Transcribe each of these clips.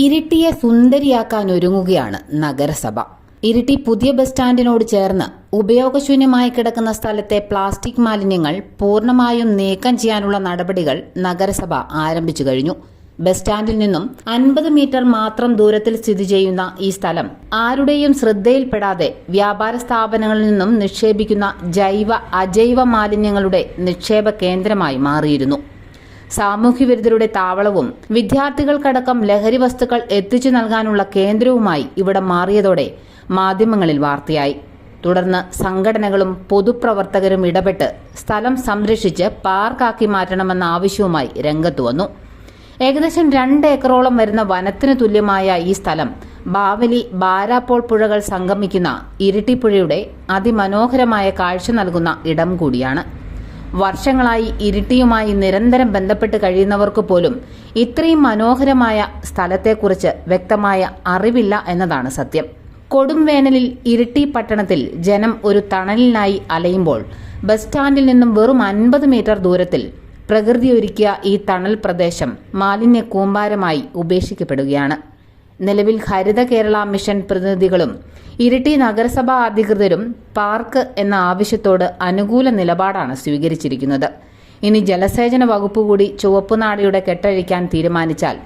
ഇരിട്ടിയെ സുന്ദരിയാക്കാൻ ഒരുങ്ങുകയാണ് നഗരസഭ. ഇരിട്ടി പുതിയ ബസ് സ്റ്റാൻഡിനോട് ചേർന്ന് ഉപയോഗശൂന്യമായി കിടക്കുന്ന സ്ഥലത്തെ പ്ലാസ്റ്റിക് മാലിന്യങ്ങൾ പൂർണമായും നീക്കം ചെയ്യാനുള്ള നടപടികൾ നഗരസഭ ആരംഭിച്ചു കഴിഞ്ഞു. ബസ് സ്റ്റാൻഡിൽ നിന്നും അൻപത് മീറ്റർ മാത്രം ദൂരത്തിൽ സ്ഥിതി ചെയ്യുന്ന ഈ സ്ഥലം ആരുടെയും ശ്രദ്ധയിൽപ്പെടാതെ വ്യാപാര സ്ഥാപനങ്ങളിൽ നിന്നും നിക്ഷേപിക്കുന്ന ജൈവ അജൈവ മാലിന്യങ്ങളുടെ നിക്ഷേപ കേന്ദ്രമായി മാറിയിരുന്നു. സാമൂഹ്യവിരുദ്ധരുടെ താവളവും വിദ്യാർത്ഥികൾക്കടക്കം ലഹരി വസ്തുക്കൾ എത്തിച്ചു നൽകാനുള്ള കേന്ദ്രവുമായി ഇവിടം മാറിയതോടെ മാധ്യമങ്ങളിൽ വാർത്തയായി. തുടർന്ന് സംഘടനകളും പൊതുപ്രവർത്തകരും ഇടപെട്ട് സ്ഥലം സംരക്ഷിച്ച് പാർക്കാക്കി മാറ്റണമെന്ന ആവശ്യവുമായി രംഗത്തുവന്നു ഏകദേശം രണ്ട് ഏക്കറോളം വരുന്ന വനത്തിന് തുല്യമായ ഈ സ്ഥലം ബാവലി ബാരാപ്പോൾ പുഴകൾ സംഗമിക്കുന്ന ഇരിട്ടിപ്പുഴയുടെ അതിമനോഹരമായ കാഴ്ച നൽകുന്ന ഇടം കൂടിയാണ്. വർഷങ്ങളായി ഇരിട്ടിയുമായി നിരന്തരം ബന്ധപ്പെട്ട് കഴിയുന്നവർക്ക് പോലും ഇത്രയും മനോഹരമായ സ്ഥലത്തെക്കുറിച്ച് വ്യക്തമായ അറിവില്ല എന്നതാണ് സത്യം. കൊടും വേനലിൽ ഇരിട്ടി പട്ടണത്തിൽ ജനം ഒരു തണലിനായി അലയുമ്പോൾ ബസ് സ്റ്റാൻഡിൽ നിന്നും വെറും അൻപത് മീറ്റർ ദൂരത്തിൽ പ്രകൃതി ഒരുക്കിയ ഈ തണൽ പ്രദേശം മാലിന്യ കൂമ്പാരമായി ഉപേക്ഷിക്കപ്പെടുകയാണ്. നിലവിൽ ഹരിത കേരള മിഷൻ പ്രതിനിധികളും ഇരിട്ടി നഗരസഭാ അധികൃതരും പാർക്ക് എന്ന ആവശ്യത്തോട് അനുകൂല നിലപാടാണ് സ്വീകരിച്ചിരിക്കുന്നത്. ഇനി ജലസേചന വകുപ്പ് കൂടി ചുവപ്പുനാടയുടെ കെട്ടഴിക്കാൻ തീരുമാനിച്ചാൽ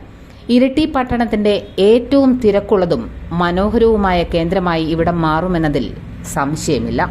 ഇരിട്ടി പട്ടണത്തിന്റെ ഏറ്റവും തിരക്കുള്ളതും മനോഹരവുമായ കേന്ദ്രമായി ഇവിടം മാറുമെന്നതിൽ സംശയമില്ല.